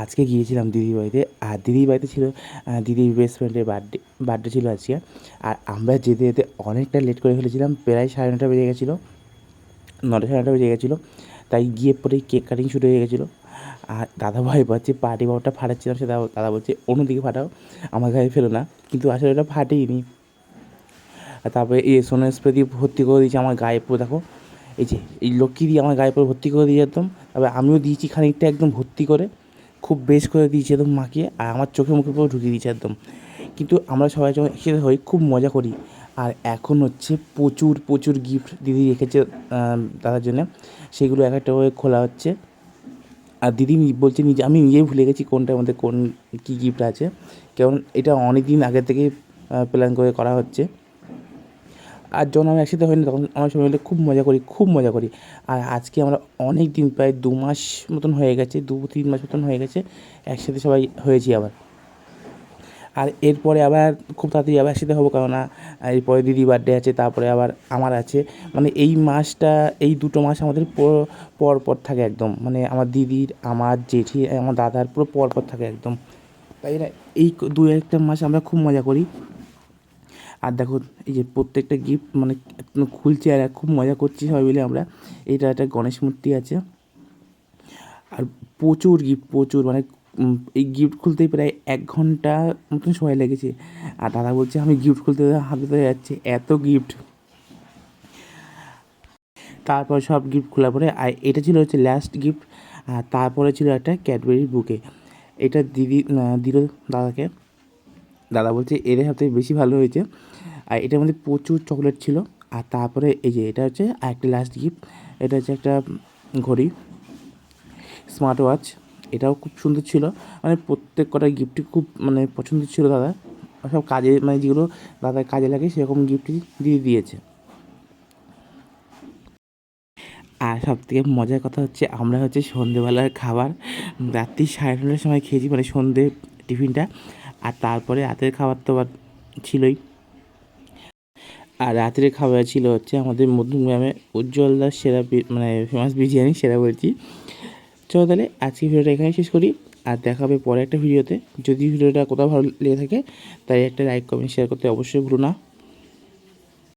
আজকে গিয়েছিলাম দিদির বাড়িতে, আর দিদির বাড়িতে ছিল দিদির বেস্ট ফ্রেন্ডের বার্থডে বার্থডে ছিল আজকে। আর আমরা যেতে যেতে অনেকটা লেট করে ফেলেছিলাম, প্রায় সাড়ে নটা বেজে গেছিল, নটা সাড়ে নটা বেজে গেছিল, তাই গিয়ে পরেই কেক কাটিং শুরু হয়ে গেছিল। আর দাদা ভাই বলছে, পার্টি বাবুটা ফাটাচ্ছিলাম। সে দাদা দাদা বলছে, অন্যদিকে ফাটাও, আমার গায়ে ফেলো না। কিন্তু আসলে ওটা ফাটেইনি। তারপরে এই সোনার স্প্রে দিয়ে ভর্তি করে দিয়েছে আমার গায়ে পুরো, দেখো। এই যে, এই লক্ষ্মী দিয়ে আমার গায়ে পুরো ভর্তি করে দিয়ে একদম। তারপরে আমিও দিয়েছি খানিকটা একদম ভর্তি করে। খুব বেশ করে দিয়েছি একদম মাখিয়ে, আর আমার চোখে মুখে পুরো ঢুকিয়ে দিয়েছে একদম। কিন্তু আমরা সবাই যখন একসাথে হই, খুব মজা করি। আর এখন হচ্ছে প্রচুর প্রচুর গিফট দিদি রেখেছে দাদার জন্য। সেগুলো এক একটা করে খোলা হচ্ছে। আর দিদি বলছে নিজে, আমি নিজেই ভুলে গেছি কোনটার মধ্যে কোন কী গিফট আছে। কারণ এটা অনেক দিন আগে থেকেই প্ল্যান করে করা হচ্ছে। আর যখন আমরা একসাথে হই না, তখন আমরা সবাই মিলে খুব মজা করি, খুব মজা করি। আর আজকে আমরা অনেক দিন, প্রায় দু মাস মতন হয়ে গেছে, দু তিন মাস মতন হয়ে গেছে, একসাথে সবাই হয়েছি আবার। আর এরপরে আবার খুব তাড়াতাড়ি আবার একসাথে হব কারণ এরপরে দিদি বার্থডে আছে, তারপরে আবার আমার আছে। মানে এই মাসটা, এই দুটো মাস আমাদের পর পর থাকে একদম। মানে আমার দিদির, আমার জেঠি, আমার দাদার পুরো পর পর থাকে একদম। তাই না? এই দু একটা মাস আমরা খুব মজা করি। আর দেখো, এই যে প্রত্যেকটা গিফট মানে খুলছে আর খুব মজা করছি সবাই মিলে আমরা। এটা একটা গণেশ মূর্তি আছে। আর প্রচুর গিফট প্রচুর মানে এই গিফট খুলতেই প্রায় এক ঘণ্টা মতন সময় লেগেছে। আর দাদা বলছে, আমি গিফট খুলতে হাতে ধরে যাচ্ছে। এত গিফট তারপর সব গিফট খোলা পরে, আর এটা ছিল হচ্ছে লাস্ট গিফট আর তারপরে ছিল একটা ক্যাডবেরির বুকে এটা দিদি দিল দাদাকে। দাদা বলছে এর হাতে বেশি ভালো হয়েছে। আর এটার মধ্যে প্রচুর চকলেট ছিল। আর তারপরে এই যে এটা হচ্ছে আর একটা লাস্ট গিফট এটা হচ্ছে একটা ঘড়ি স্মার্ট ওয়াচ এটাও খুব সুন্দর ছিল। মানে প্রত্যেক কটা গিফটই খুব মানে পছন্দ ছিল দাদা। সব কাজে মানে যেগুলো দাদার কাজে লাগে সেরকম গিফটই দিয়ে দিয়েছে। আর সব থেকে মজার কথা হচ্ছে, আমরা হচ্ছে সন্ধেবেলার খাবার রাত্রি সাড়ে নটার সময় খেয়েছি। মানে সন্ধে টিফিনটা। আর তারপরে রাতের খাবার তো ছিলই। আর রাতের খাবার ছিল হচ্ছে আমাদের মধুমগ্রামে উজ্জ্বল দাস সেরা মানে ফেমাস বিরিয়ানি, সেরা বলছি। চলো তাহলে আজকে ভিডিওটা এখানে শেষ করি। আর দেখা হবে পরে একটা ভিডিওতে। যদি ভিডিওটা কোথাও ভালো লেগে থাকে তাই একটা লাইক কমেন্ট শেয়ার করতে অবশ্যই ভুলো না।